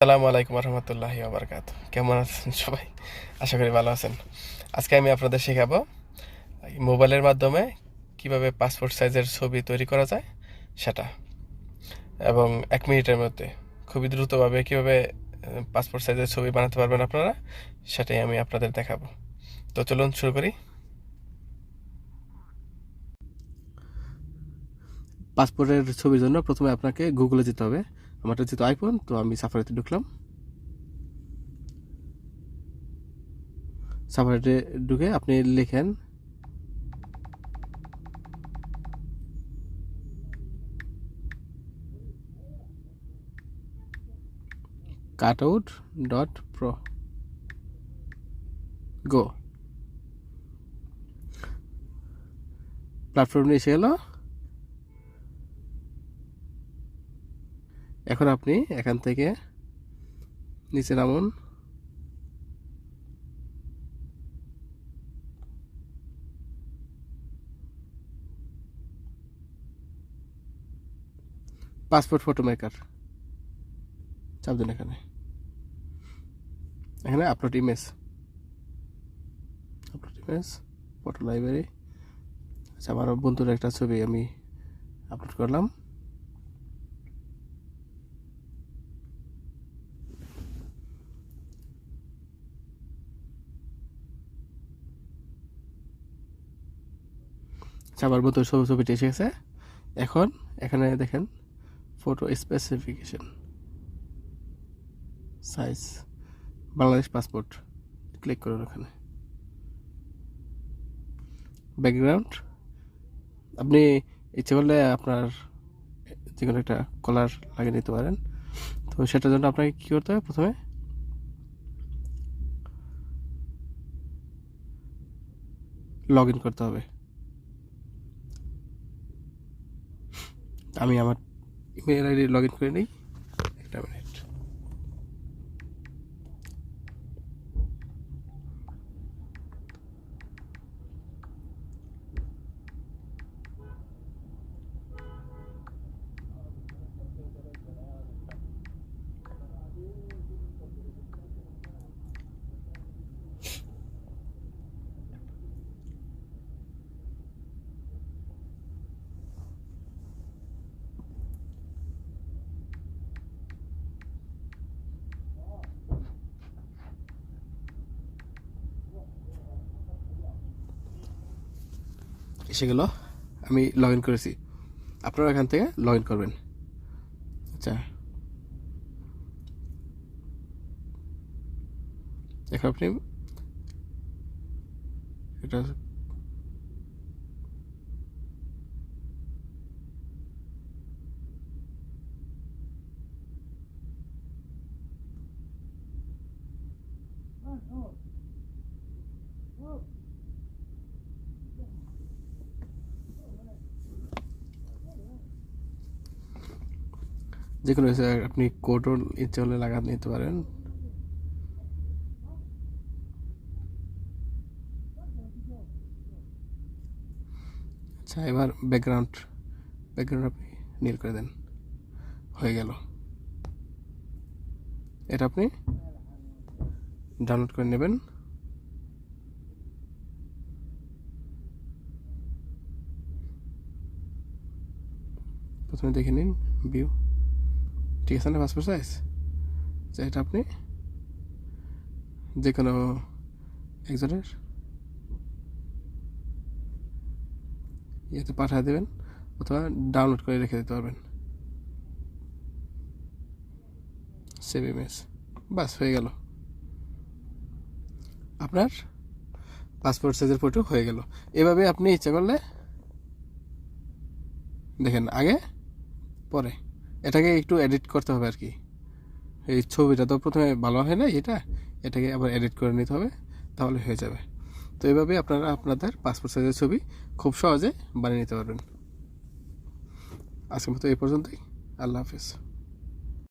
আসসালামু আলাইকুম রহমতুল্লাহি আবরকাত কেমন আছেন সবাই? আশা করি ভালো আছেন। আজকে আমি আপনাদের শেখাবো মোবাইলের মাধ্যমে কীভাবে পাসপোর্ট সাইজের ছবি তৈরি করা যায় সেটা। এবং এক মিনিটের মধ্যে খুবই দ্রুতভাবে কীভাবে পাসপোর্ট সাইজের ছবি বানাতে পারবেন আপনারা, সেটাই আমি আপনাদের দেখাবো। তো চলুন শুরু করি। পাসপোর্টের ছবির জন্য প্রথমে আপনাকে গুগলে যেতে হবে। আমারটা যেহেতু আইফোন তো আমি সাফারিতে ঢুকলাম। সাফারিতে ঢুকে আপনি লেখেন cut out dot pro go প্ল্যাটফর্মে এসে গেল। এখন আপনি এখান থেকে নিচে নামুন। পাসপোর্ট ফটো মেকার চাপ দিন এখানে। এখানে upload image. Upload image, photo library. আচ্ছা আমার বন্ধুর একটা ছবি আমি আপলোড করলাম। চাবার মতো ছবি ছবিটি এসে গেছে। এখন এখানে দেখেন photo specification size Bangladesh passport click করুন ওখানে। ব্যাকগ্রাউন্ড আপনি ইচ্ছে করলে আপনার যে কোনো একটা কলার লাগিয়ে নিতে পারেন। তো সেটার জন্য আপনাকে কী করতে হবে? প্রথমে লগ ইন করতে হবে। আমি আমার ইমেল আইডি লগ ইন করে নিই। একটা মিনিট এসে গেল। আমি লগ ইন করেছি। আপনারা এখান থেকে লগ ইন করবেন। আচ্ছা। এখন আপনি এটা যে কোনো আপনি কোডও ইচ্ছে হলে লাগা নিতে পারেন। আচ্ছা এবার ব্যাকগ্রাউন্ড ব্যাকগ্রাউন্ড আপনি নীল করে দেন। হয়ে গেল। এটা আপনি ডাউনলোড করে নেবেন। প্রথমে দেখে নিন ভিউ ঠিক আছে না পাসপোর্ট সাইজ আচ্ছা এটা আপনি যে কোনো একজনের ইয়েতে পাঠিয়ে দেবেন অথবা ডাউনলোড করে রেখে দিতে পারবেন। সেভ ইমেজ বাস, হয়ে গেল। আপনার পাসপোর্ট সাইজের ফটো হয়ে গেল। এভাবে আপনি ইচ্ছা করলে দেখেন, আগে, পরে। এটাকে একটু এডিট করতে হবে আর কি এই ছবিটা তো প্রথমে ভালো হয় না এটা, এটাকে আবার এডিট করে নিতে হবে, তাহলে হয়ে যাবে। তো এইভাবে আপনারা আপনাদের পাসপোর্ট সাইজের ছবি খুব সহজে বানিয়ে নিতে পারবেন। আজকের মতো এই পর্যন্তই। আল্লাহ হাফিজ।